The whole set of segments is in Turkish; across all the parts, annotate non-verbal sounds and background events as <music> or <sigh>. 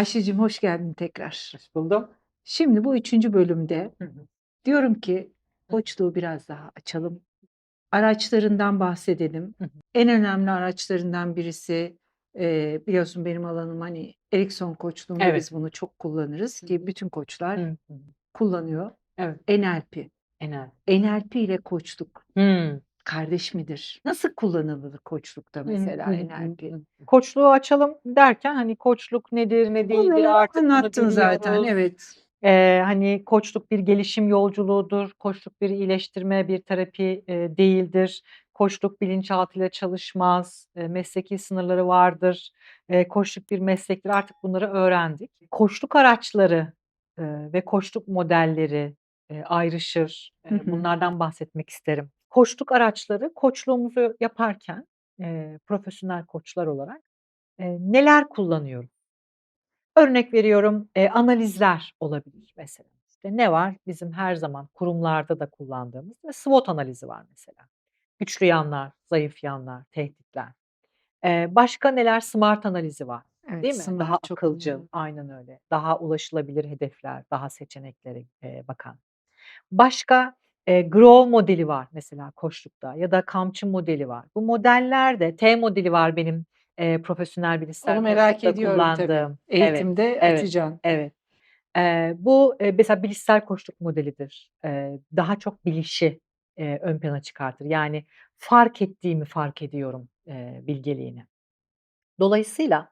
Ayşe'cim hoş geldin tekrar. Hoş buldum. Şimdi bu üçüncü bölümde Hı hı. diyorum ki koçluğu biraz daha açalım. Araçlarından bahsedelim. Hı hı. En önemli araçlarından birisi e, biliyorsun benim alanım hani Erikson koçluğunda Evet. biz bunu çok kullanırız ki bütün koçlar Hı hı. kullanıyor. Evet. NLP. Enel. NLP ile koçluk Hı. Kardeş midir? Nasıl kullanılır koçlukta mesela Hı? Hı hı. Koçluğu açalım derken hani koçluk nedir ne değildir Onları artık anlattın zaten evet. Ee, hani koçluk bir gelişim yolculuğudur. Koçluk bir iyileştirme, bir terapi e, değildir. Koçluk bilinçaltıyla çalışmaz. E, mesleki sınırları vardır. E, koçluk bir meslektir. Artık bunları öğrendik. Koçluk araçları e, ve koçluk modelleri e, ayrışır. E, bunlardan bahsetmek isterim. Koçluk araçları koçluğumuzu yaparken e, profesyonel koçlar olarak e, neler kullanıyoruz? Örnek veriyorum, eee, analizler olabilir mesela. İşte ne var? Bizim her zaman kurumlarda da kullandığımız ve SWOT analizi var mesela. Güçlü yanlar, zayıf yanlar, tehditler. Eee, başka neler? SMART analizi var, Evet, değil mi? SMART Daha akılcıl, kullanılıyor. aynen öyle. Daha ulaşılabilir hedefler, daha seçeneklere, bakan. Başka, eee, GROW modeli var mesela koçlukta ya da Kamçı modeli var. Bu modeller de T modeli var benim, eee, profesyonel bilişsel Onu merak ediyorum tabii. kullandığım. Evet, Eğitimde evet, açacaksın. evet. Eee, bu, eee, mesela bilişsel koçluk modelidir. Eee, daha çok bilişi, eee, ön plana çıkartır. Yani fark ettiğimi fark ediyorum, eee, bilgeliğini. Dolayısıyla,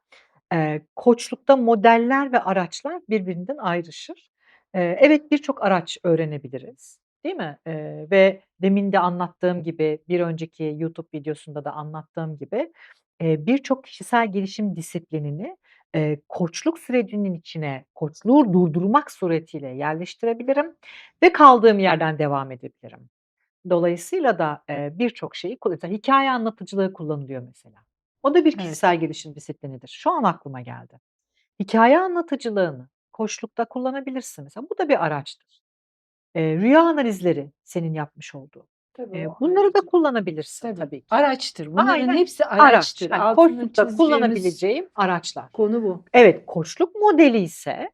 eee, koçlukta modeller ve araçlar birbirinden ayrışır. Eee, evet, birçok araç öğrenebiliriz, değil mi? Eee, ve demin de anlattığım gibi, bir önceki YouTube videosunda da anlattığım gibi, eee, birçok kişisel gelişim disiplinini, eee, koçluk sürecinin içine koçluğu durdurmak suretiyle yerleştirebilirim ve kaldığım yerden devam edebilirim. Dolayısıyla da, eee, birçok şeyi mesela hikâye anlatıcılığı kullanılıyor mesela. O da bir Evet. kişisel gelişim disiplinidir. Şu an aklıma geldi. Hikâye anlatıcılığını koçlukta kullanabilirsin mesela. Bu da bir araçtır. Eee, rüya analizleri senin yapmış olduğun. Tabii Eee, o bunları da kullanabilirsin Tabii. tabii ki. Araçtır. Bunların Aynen. hepsi Araç. araçtır. Altını koçlukta çizeceğimiz kullanabileceğim araçlar. konu bu. Evet, koçluk modeli ise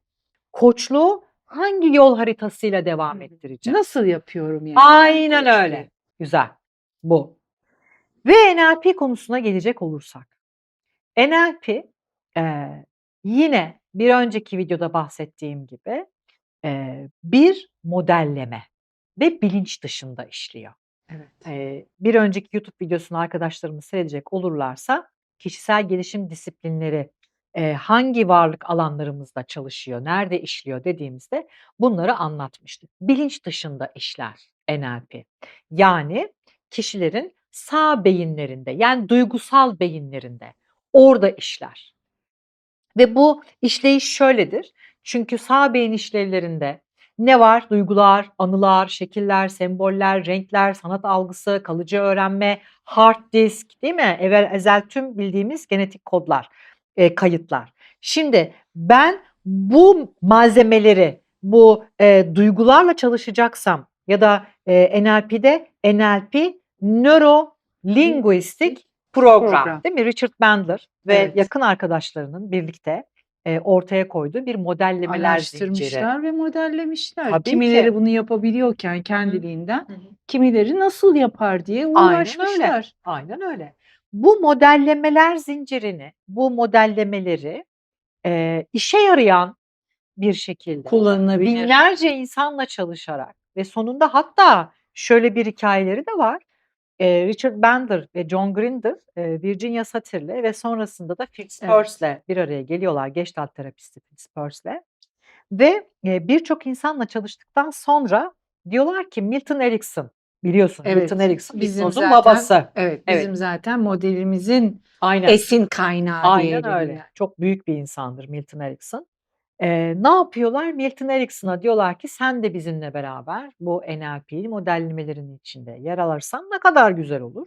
koçluğu hangi yol haritasıyla devam ettireceğim? Nasıl yapıyorum yani? Aynen öyle. Güzel. Bu. Ve NLP konusuna gelecek olursak. NLP, eee, yine bir önceki videoda bahsettiğim gibi, eee, bir modelleme ve bilinç dışında işliyor. Evet. Eee, bir önceki YouTube videosunu arkadaşlarımız seyredecek olurlarsa kişisel gelişim disiplinleri, eee, hangi varlık alanlarımızda çalışıyor, nerede işliyor dediğimizde bunları anlatmıştık. Bilinç dışında işler NLP. Yani kişilerin sağ beyinlerinde, yani duygusal beyinlerinde, orada işler. Ve bu işleyiş şöyledir. Çünkü sağ beyin işlevlerinde ne var? Duygular, anılar, şekiller, semboller, renkler, sanat algısı, kalıcı öğrenme, hard disk, değil mi? Evvel ezel tüm bildiğimiz genetik kodlar, eee, kayıtlar. Şimdi ben bu malzemeleri, bu, eee, duygularla çalışacaksam ya da, eee, NLP'de NLP Neuro Linguistic Program, Program. değil mi? Richard Bandler ve Evet. yakın arkadaşlarının birlikte, eee, ortaya koyduğu bir modellemeler zinciri. Araştırmışlar ve modellemişler. Tabii Kimileri ki. bunu yapabiliyorken kendiliğinden, kimileri nasıl yapar diye Aynen öyle. uğraşmışlar. Aynen öyle. Bu modellemeler zincirini, bu modellemeleri, eee, işe yarayan bir şekilde Kullanılabilir. binlerce insanla çalışarak ve sonunda hatta şöyle bir hikâyeleri de var. Richard Bandler ve John Grinder, eee, Virginia Satir'le ve sonrasında da Fritz Evet. Perls'le bir araya geliyorlar. Gestalt terapisti Fritz Perls'le ve, birçok insanla çalıştıktan sonra diyorlar ki Milton Erickson, biliyorsun Evet. Milton Erickson Bizim zaten babası. evet, Evet. bizim zaten modelimizin Aynen. esin kaynağı Aynen diyelim öyle. yani. Çok büyük bir insandır Milton Erickson. Eee, ne yapıyorlar? Milton Erickson'a diyorlar ki sen de bizimle beraber bu NLP modellemelerin içinde yer alırsan ne kadar güzel olur.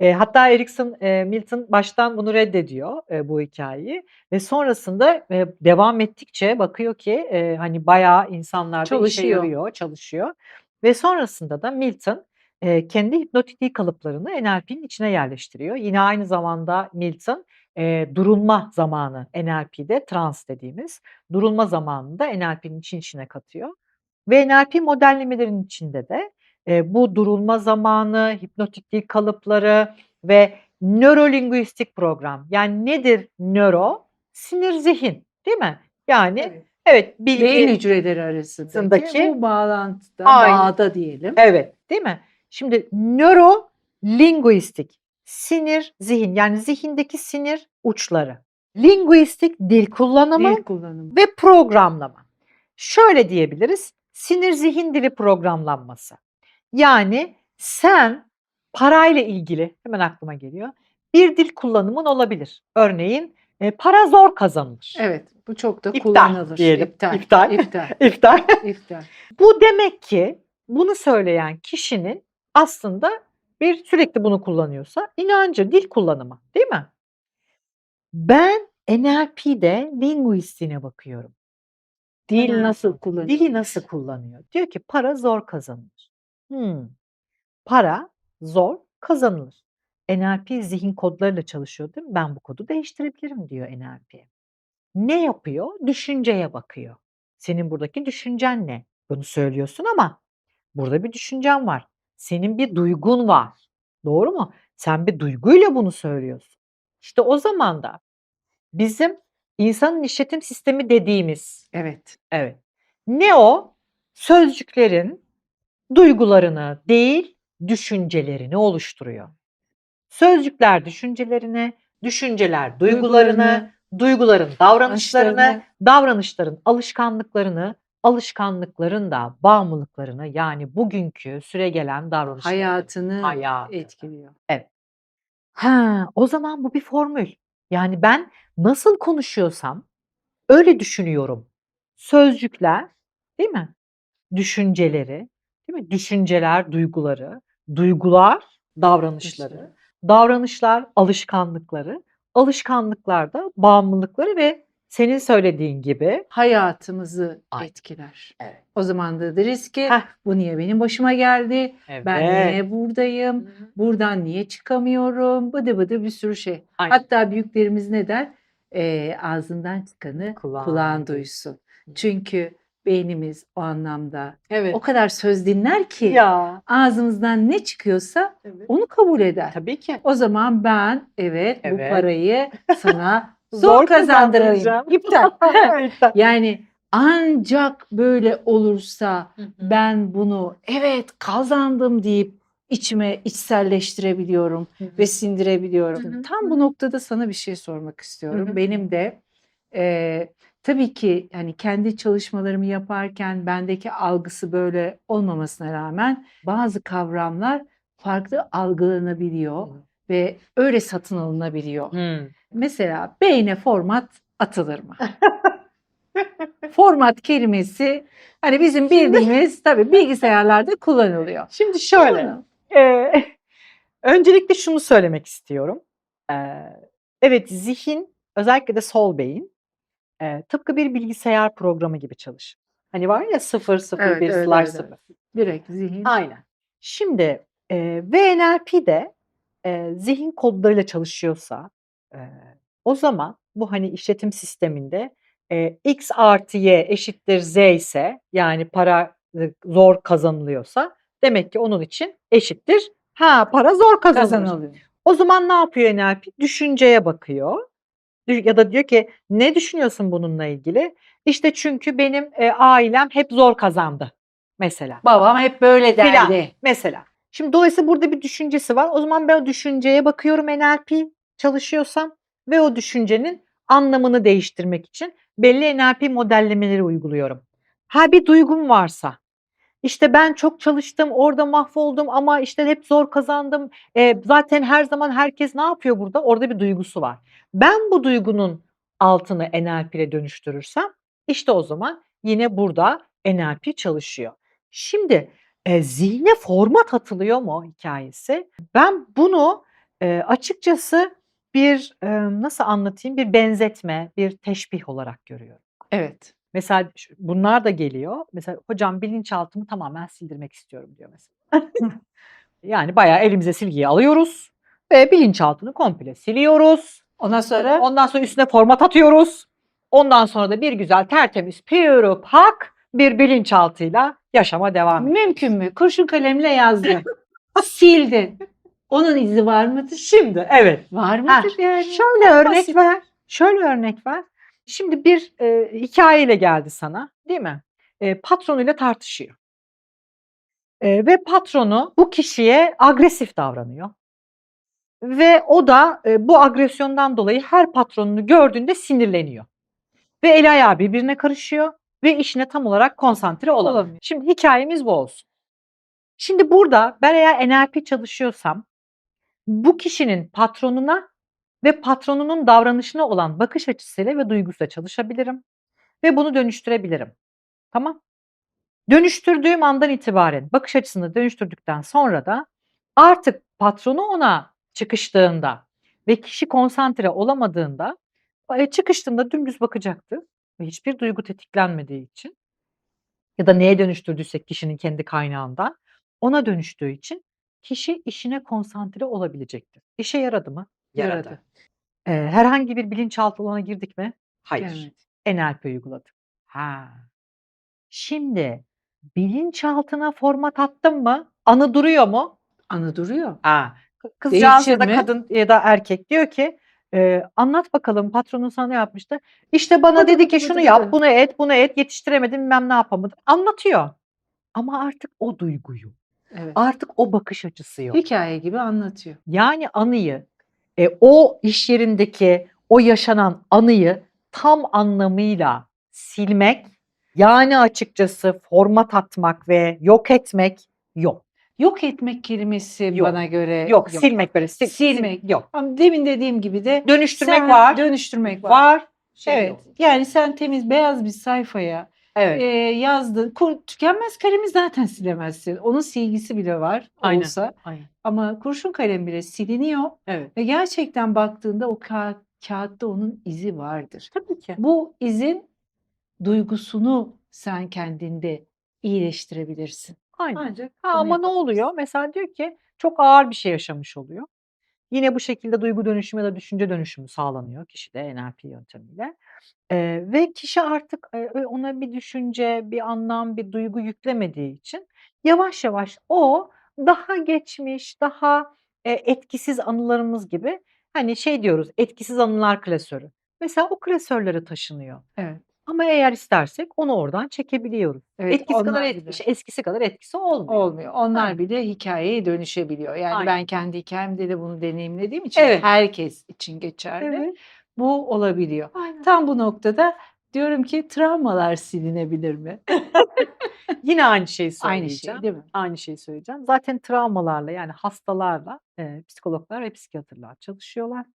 Eee, hatta Erickson, eee, Milton baştan bunu reddediyor, eee, bu hikâyeyi ve sonrasında, eee, devam ettikçe bakıyor ki, eee, hani, bayağı insanlarda işe Çalışıyor. yarıyor, çalışıyor ve sonrasında da Milton, eee, kendi hipnotik kalıplarını NLP'nin içine yerleştiriyor. Yine aynı zamanda Milton eee, durulma zamanı NLP'de trans dediğimiz durulma zamanını da NLP'nin için içine katıyor. Ve NLP modellemelerin içinde de eee, bu durulma zamanı, hipnotik dil kalıpları ve nörolinguistik program. Yani nedir nöro? Sinir zihin, değil mi? Yani Evet. evet bilgi Beyin hücreleri arasındaki Arasındaki- bu bağlantıda, Aynı. bağda diyelim. Evet, değil mi? Şimdi nöro linguistik sinir zihin yani zihindeki sinir uçları. Linguistik dil kullanımı Dil kullanımı. ve programlama. Şöyle diyebiliriz. Sinir zihin dili programlanması. Yani sen parayla ilgili hemen aklıma geliyor. Bir dil kullanımın olabilir. Örneğin e, para zor kazanılır. Evet, bu çok da İptal kullanılır. diyelim. İptal. İptal. İptal. <laughs> İftar. İptal. Bu demek ki bunu söyleyen kişinin aslında bir sürekli bunu kullanıyorsa inancı, dil kullanımı değil mi? Ben NLP'de linguistiğine bakıyorum. Dil nasıl kullanılır? Dili nasıl kullanıyor? Diyor ki para zor kazanılır. Hmm. Para zor kazanılır. NLP zihin kodlarıyla çalışıyor değil mi? Ben bu kodu değiştirebilirim diyor NLP. Ne yapıyor? Düşünceye bakıyor. Senin buradaki düşüncen ne? Bunu söylüyorsun ama burada bir düşüncen var. Senin bir duygun var. Doğru mu? Sen bir duyguyla bunu söylüyorsun. İşte o zaman da bizim insanın işletim sistemi dediğimiz Evet. Evet. Ne o? Sözcüklerin duygularını değil, düşüncelerini oluşturuyor. Sözcükler düşüncelerini, düşünceler duygularını, duyguların davranışlarını, davranışların alışkanlıklarını, alışkanlıkların da bağımlılıklarını yani bugünkü süregelen davranışları hayatını hayatı. etkiliyor. Ha, o zaman bu bir formül. Yani ben nasıl konuşuyorsam öyle düşünüyorum. Sözcükler, değil mi? Düşünceleri, değil mi? Düşünceler, duyguları, duygular, davranışları, davranışlar, alışkanlıkları, alışkanlıklar da bağımlılıkları ve senin söylediğin gibi Hayatımızı Ay. etkiler. Evet. O zaman da deriz ki Heh. bu niye benim başıma geldi? Ben Evet. niye buradayım? Buradan niye çıkamıyorum? Bıdı bıdı bir sürü şey. Aynen. Hatta büyüklerimiz ne der? Ee, ağzından çıkanı Kulağın kulağın, duysun. duysun. Çünkü beynimiz o anlamda Evet. o kadar söz dinler ki Ya. ağzımızdan ne çıkıyorsa onu kabul eder. Tabii ki. O zaman ben evet, bu Evet. parayı sana <laughs> zor, kazandırayım. <laughs> İptal. <laughs> İptal. yani ancak böyle olursa ben bunu evet kazandım deyip içime içselleştirebiliyorum ve sindirebiliyorum. Hı hı, Tam bu noktada sana bir şey sormak istiyorum. Hı hı. Benim de e, tabii ki hani kendi çalışmalarımı yaparken bendeki algısı böyle olmamasına rağmen bazı kavramlar farklı algılanabiliyor ve öyle satın alınabiliyor. Mesela beyne format atılır mı? <laughs> format kelimesi hani bizim bildiğimiz tabii bilgisayarlarda kullanılıyor. Şimdi şöyle. Eee, <laughs> öncelikle şunu söylemek istiyorum. Eee, evet zihin özellikle de sol beyin eee, tıpkı bir bilgisayar programı gibi çalışır. Hani var ya 0 0 Evet, 1 evet, slash evet, 0. evet. Direkt zihin. Aynen. Şimdi eee VNLP'de eee, zihin kodlarıyla çalışıyorsa eee, o zaman bu hani işletim sisteminde eee, X artı Y eşittir Z ise yani para e, zor kazanılıyorsa demek ki onun için eşittir. Ha para zor kazanılır. Kazanılıyor. O zaman ne yapıyor NLP? Düşünceye bakıyor. Ya da diyor ki ne düşünüyorsun bununla ilgili? İşte çünkü benim e, ailem hep zor kazandı mesela. Babam hep böyle derdi. Mesela. Şimdi dolayısıyla burada bir düşüncesi var. O zaman ben o düşünceye bakıyorum NLP çalışıyorsam ve o düşüncenin anlamını değiştirmek için belli NLP modellemeleri uyguluyorum. Ha bir duygum varsa işte ben çok çalıştım, orada mahvoldum ama işte hep zor kazandım. E, zaten her zaman herkes ne yapıyor burada? Orada bir duygusu var. Ben bu duygunun altını NLP ile dönüştürürsem işte o zaman yine burada NLP çalışıyor. Şimdi e, zihne format atılıyor mu hikayesi? Ben bunu e, açıkçası bir nasıl anlatayım bir benzetme, bir teşbih olarak görüyorum. Evet. Mesela bunlar da geliyor. Mesela hocam bilinçaltımı tamamen sildirmek istiyorum diyor mesela. <laughs> yani bayağı elimize silgiyi alıyoruz ve bilinçaltını komple siliyoruz. Ondan sonra Ondan sonra üstüne format atıyoruz. Ondan sonra da bir güzel tertemiz pure pak bir bilinçaltıyla yaşama devam ediyoruz. mümkün mü? Kurşun kalemle yazdın. Sildin. Onun izi var mıdır? Şimdi evet. Var Ha, mıdır yani? Şöyle örnek Basit. ver. Şöyle örnek ver. Şimdi bir e, hikayeyle geldi sana, değil mi? E, patronuyla tartışıyor. E, ve patronu bu kişiye agresif davranıyor. Ve o da e, bu agresyondan dolayı her patronunu gördüğünde sinirleniyor. Ve eli ayağı birbirine karışıyor ve işine tam olarak konsantre olamıyor. Olamıyor. Şimdi hikayemiz bu olsun. Şimdi burada ben eğer NLP çalışıyorsam bu kişinin patronuna ve patronunun davranışına olan bakış açısıyla ve duygusuyla çalışabilirim ve bunu dönüştürebilirim. Tamam? Dönüştürdüğüm andan itibaren bakış açısını dönüştürdükten sonra da artık patronu ona çıkıştığında ve kişi konsantre olamadığında e, çıkıştığında dümdüz bakacaktır ve hiçbir duygu tetiklenmediği için ya da neye dönüştürdüysek kişinin kendi kaynağından ona dönüştüğü için kişi işine konsantre olabilecektir. İşe yaradı mı? Yaradı. Ee, herhangi bir bilinçaltı alana girdik mi? Hayır. Gelmedi. NLP uyguladık. Ha. Şimdi bilinçaltına format attım mı? Anı duruyor mu? Anı duruyor. Ha. Kızcağız ya da mi? kadın ya da erkek diyor ki e, anlat bakalım patronun sana ne yapmıştı? İşte bana Bıdı dedi ki şunu yap, bunu et, bunu et, yetiştiremedim, bilmem ne yapamadım. Anlatıyor. Ama artık o duyguyu, Evet. artık o bakış açısı yok. Hikaye gibi anlatıyor. Yani anıyı, e, o iş yerindeki o yaşanan anıyı tam anlamıyla silmek, yani açıkçası format atmak ve yok etmek yok. Yok etmek kelimesi Yok. bana göre Yok, silmek böyle sil, Silmek. sil- yok. Ama demin dediğim gibi de Dönüştürmek var. Dönüştürmek var. var. şey evet. yok. Yani sen temiz beyaz bir sayfaya Evet. e, yazdın. Kur, tükenmez kalemi zaten silemezsin. Onun silgisi bile var Aynen. olsa. Aynen. Ama kurşun kalem bile siliniyor Evet. ve gerçekten baktığında o kağıt, kağıtta onun izi vardır. Tabii ki. Bu izin duygusunu sen kendinde iyileştirebilirsin. Aynen. Ancak Ha, bunu ama ne oluyor? Mesela diyor ki çok ağır bir şey yaşamış oluyor. Yine bu şekilde duygu dönüşümü ya da düşünce dönüşümü sağlanıyor kişide NLP yöntemiyle. Eee, ve kişi artık eee, ona bir düşünce, bir anlam, bir duygu yüklemediği için yavaş yavaş o daha geçmiş, daha eee, etkisiz anılarımız gibi hani şey diyoruz etkisiz anılar klasörü. Mesela o klasörlere taşınıyor. Evet. Ama eğer istersek onu oradan çekebiliyoruz. Evet, Etkisi kadar onlar et- bile. şey, eskisi kadar etkisi olmuyor. Olmuyor. Onlar Aynen. bile hikayeye dönüşebiliyor. Yani Aynen. ben kendi hikayemde de bunu deneyimlediğim için Evet. herkes için geçerli. Evet. Bu olabiliyor. Aynen. Tam bu noktada diyorum ki travmalar silinebilir mi? <laughs> Yine aynı şeyi Aynı söyleyeceğim. şey değil mi? Aynı şeyi söyleyeceğim. Zaten travmalarla yani hastalarla e, psikologlar ve psikiyatrlar çalışıyorlar.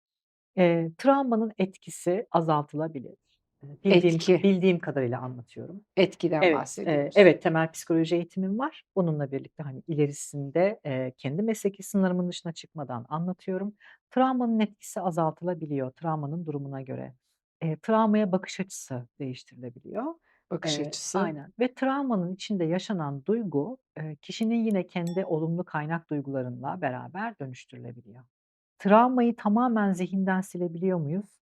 E, travmanın etkisi azaltılabilir. E, Bildiğim, Etki. bildiğim kadarıyla anlatıyorum. Etkiden Evet, e, bahsediyoruz. evet temel psikoloji eğitimim var. Bununla birlikte hani ilerisinde e, kendi mesleki sınırımın dışına çıkmadan anlatıyorum. Travmanın etkisi azaltılabiliyor travmanın durumuna göre. E, travmaya bakış açısı değiştirilebiliyor. Bakış Eee, açısı. aynen ve travmanın içinde yaşanan duygu, eee, kişinin yine kendi olumlu kaynak duygularıyla beraber dönüştürülebiliyor. Travmayı tamamen zihinden silebiliyor muyuz?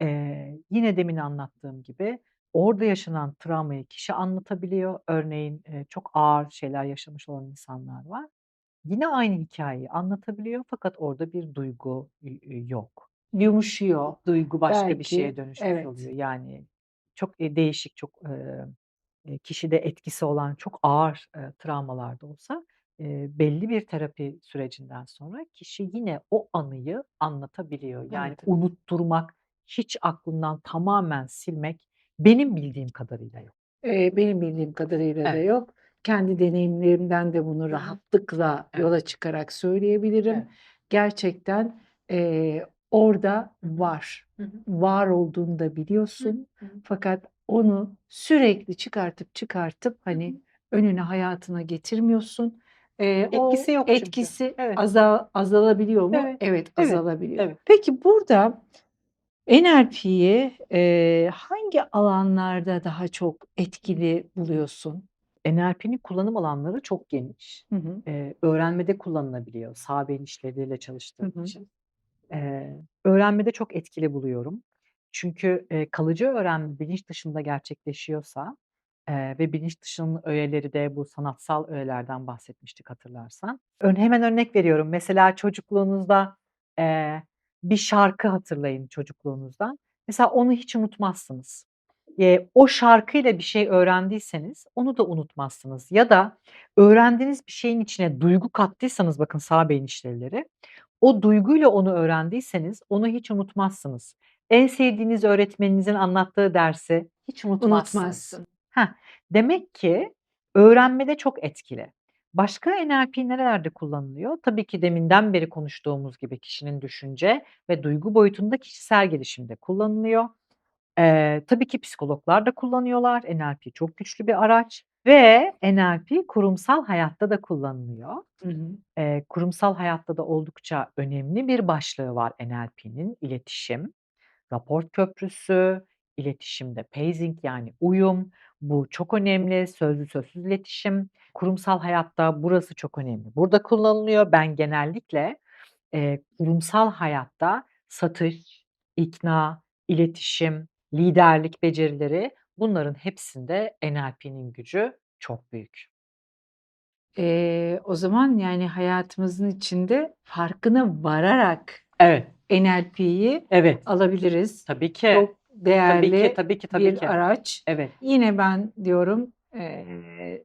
Eee, yine demin anlattığım gibi orada yaşanan travmayı kişi anlatabiliyor. Örneğin, eee, çok ağır şeyler yaşamış olan insanlar var. Yine aynı hikayeyi anlatabiliyor fakat orada bir duygu, yok. Yumuşuyor. Duygu başka bir Belki, şeye dönüşmüş evet. oluyor. Yani çok, eee, değişik, çok, eee, eee, kişide etkisi olan çok ağır, eee, travmalar da olsa, eee, belli bir terapi sürecinden sonra kişi yine o anıyı anlatabiliyor. Yani Anlatabiliyor. unutturmak, hiç aklından tamamen silmek benim bildiğim kadarıyla yok. Eee, benim bildiğim kadarıyla da Evet. yok. Kendi deneyimlerimden de bunu Hı hı. rahatlıkla Evet. yola çıkarak söyleyebilirim. Evet. Gerçekten, eee, orada var. Hı hı. Var olduğunu da Hı biliyorsun. hı. Hı hı. Fakat onu sürekli çıkartıp çıkartıp Hı hani hı. önüne hayatına getirmiyorsun. O Etkisi yok çünkü. etkisi Evet. aza azalabiliyor mu? Evet. Evet, Evet. azalabiliyor. Evet. Peki burada NLP'yi, eee, hangi alanlarda daha çok etkili buluyorsun? NLP'nin kullanım alanları çok geniş. Hı hı. Eee, öğrenmede kullanılabiliyor sağ beyin işlevleriyle Hı çalıştığım hı. için. Eee, öğrenmede çok etkili buluyorum. Çünkü, eee, kalıcı öğrenme bilinç dışında gerçekleşiyorsa, eee, ve bilinç dışının öğeleri de bu sanatsal öğelerden bahsetmiştik hatırlarsan. Ön hemen örnek veriyorum. Mesela çocukluğunuzda, eee, bir şarkı hatırlayın çocukluğunuzdan. Mesela onu hiç unutmazsınız. Eee, o şarkıyla bir şey öğrendiyseniz onu da unutmazsınız ya da öğrendiğiniz bir şeyin içine duygu kattıysanız bakın sağ beyin işlevleri, o duyguyla onu öğrendiyseniz onu hiç unutmazsınız. En sevdiğiniz öğretmeninizin anlattığı dersi hiç unutmazsınız. Unutmazsın. Heh, demek ki öğrenmede çok etkili. Başka NLP nerelerde kullanılıyor? Tabii ki deminden beri konuştuğumuz gibi kişinin düşünce ve duygu boyutunda kişisel gelişimde kullanılıyor. Eee, tabii ki psikologlar da kullanıyorlar. NLP çok güçlü bir araç ve NLP kurumsal hayatta da kullanılıyor. Hı hı. Eee, kurumsal hayatta da oldukça önemli bir başlığı var NLP'nin iletişim, raport köprüsü, iletişimde pacing yani uyum. Bu çok önemli. Sözlü sözsüz iletişim. Kurumsal hayatta burası çok önemli. Burada kullanılıyor. Ben genellikle, eee, kurumsal hayatta satış, ikna, iletişim, liderlik becerileri bunların hepsinde NLP'nin gücü çok büyük. Eee, o zaman, yani, hayatımızın içinde farkına vararak Evet. NLP'yi Evet. alabiliriz. Tabii ki. Çok Tabii değerli ki, tabii ki, tabii bir ki. araç. Evet. Yine ben diyorum, eee,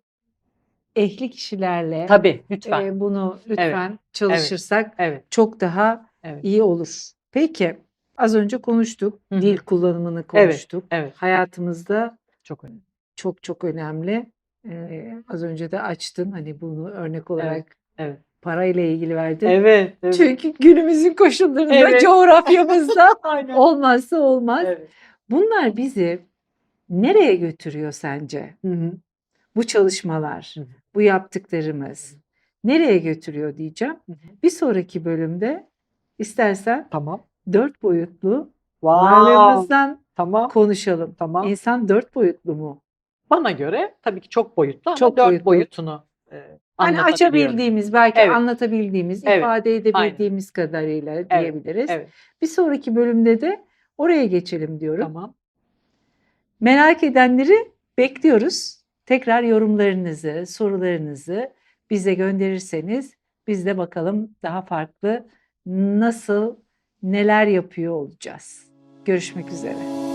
ehli kişilerle, Tabii, lütfen. eee, bunu Evet. lütfen Evet. çalışırsak Evet. çok daha Evet. iyi olur. Peki, az önce konuştuk. Hı hı. Dil kullanımını Evet, konuştuk. evet. Hayatımızda Çok önemli. çok çok önemli. Eee, az önce de açtın, hani, bunu örnek olarak Evet. Parayla ilgili verdin. Evet, evet. Çünkü günümüzün koşullarında, Evet. coğrafyamızda <laughs> olmazsa olmaz. Evet. Bunlar bizi nereye götürüyor sence? Hı hı. Bu çalışmalar, Hı hı. bu yaptıklarımız nereye götürüyor diyeceğim. Hı hı. Bir sonraki bölümde istersen Tamam. 4 boyutlu Wow! varlığımızdan Tamam. konuşalım. Tamam. İnsan 4 boyutlu mu? Bana göre tabii ki çok boyutlu ama Çok 4 boyutlu. boyutunu, Hani açabildiğimiz, belki Evet. anlatabildiğimiz, Evet. ifade Aynen. edebildiğimiz kadarıyla Evet, diyebiliriz. evet. Bir sonraki bölümde de oraya geçelim diyorum. Tamam. Merak edenleri bekliyoruz. Tekrar yorumlarınızı, sorularınızı bize gönderirseniz biz de bakalım daha farklı nasıl, neler yapıyor olacağız. Görüşmek üzere.